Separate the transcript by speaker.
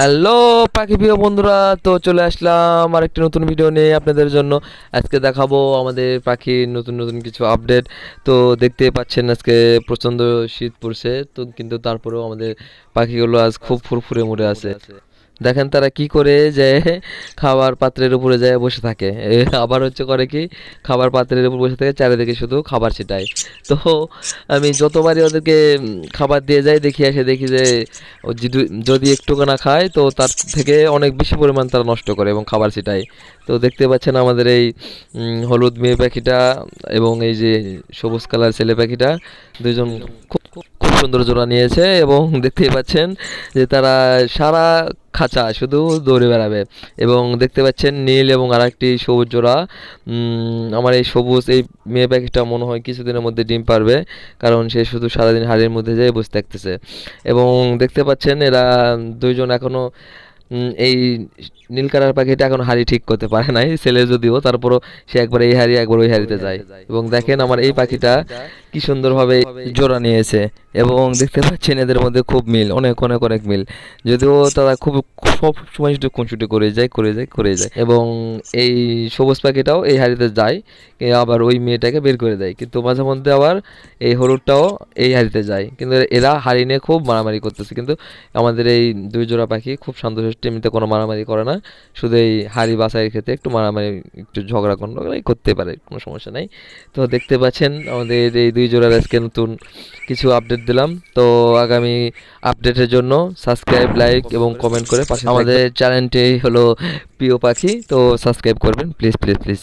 Speaker 1: Hello পাখি প্রিয় বন্ধুরা, তো চলে আসলাম আর একটি নতুন ভিডিও নিয়ে আপনাদের জন্য। আজকে দেখাবো আমাদের পাখির নতুন নতুন কিছু আপডেট তো দেখতে পাচ্ছেন আজকে প্রচণ্ড শীত পড়ছে, তো কিন্তু তারপরেও আমাদের পাখিগুলো আজ খুব ফুরফুরে মরে আছে। দেখেন তারা কি করে যে খাবার পাত্রের উপরে যায় বসে থাকে। আবার হচ্ছে করে কি, খাবার পাত্রের উপর বসে থাকে, চারিদিকে শুধু খাবার ছিটায়। তো আমি যতবারই ওদেরকে খাবার দিয়ে যাই, দেখি এসে দেখি যে যদি- একটুখানা খায়, তো তার থেকে অনেক বেশি পরিমাণ তারা নষ্ট করে এবং খাবার ছিটায়। তো দেখতে পাচ্ছেন আমাদের এই হলুদ মেয়ে পাখিটা এবং এই যে সবুজ কালার ছেলে পাখিটা, দুজন খুব সুন্দর জোড়া নিয়েছে এবং দেখতেই পাচ্ছেন যে তারা সারা খাঁচা, শুধু দৌড়ে বেড়াবে। এবং দেখতে পাচ্ছেন নীল এবং আরেকটি সবুজ জোড়া। আমার এই সবুজ, এই মেয়ে পাখিটা মনে হয় কিছুদিনের মধ্যে ডিম পারবে, কারণ সে শুধু সারাদিন হাড়ির মধ্যে যেয়ে বসে থাকতেছে। এবং দেখতে পাচ্ছেন এরা দুইজন এখনও এই নীল কালার পাখিটা এখন হাড়ি ঠিক করতে পারে নাই, ছেলে যদিও, তারপরও সে একবার এই হাড়ি, একবার ওই হাড়িতে যায়। এবং দেখেন আমার এই পাখিটা কি সুন্দরভাবে জোড়া নিয়েছে এবং দেখতে পাচ্ছেন এদের মধ্যে খুব মিল, অনেক অনেক অনেক মিল। যদিও তারা খুব, সব সময় শুধু খুনসুটি করে যায় করে যায় করে যায় এবং এই সবুজ পাখিটাও এই হাড়িতে যায় আবার ওই মেয়েটাকে বের করে দেয়। কিন্তু মাঝে মধ্যে আবার এই হলুদটাও এই হাড়িতে যায়। কিন্তু এরা হাড়ি নিয়ে খুব মারামারি করতেছে। কিন্তু আমাদের এই দুই জোড়া পাখি খুব শান্তশিষ্ট এমনিতে কোনো মারামারি করে না। শুধু এই হাড়ি বাছাইয়ের ক্ষেত্রে একটু মারামারি, একটু ঝগড়া করতে পারে, কোনো সমস্যা নেই। তো দেখতে পাচ্ছেন আমাদের এই দুই জোড়ার আজকে নতুন কিছু আপডেট দিলাম। তো আগামী আপডেটের জন্য সাবস্ক্রাইব লাইক এবং কমেন্ট করে পাশে আমাদের চ্যানেলটি হলো প্রিয় পাখি তো সাবস্ক্রাইব করবেন। Please please please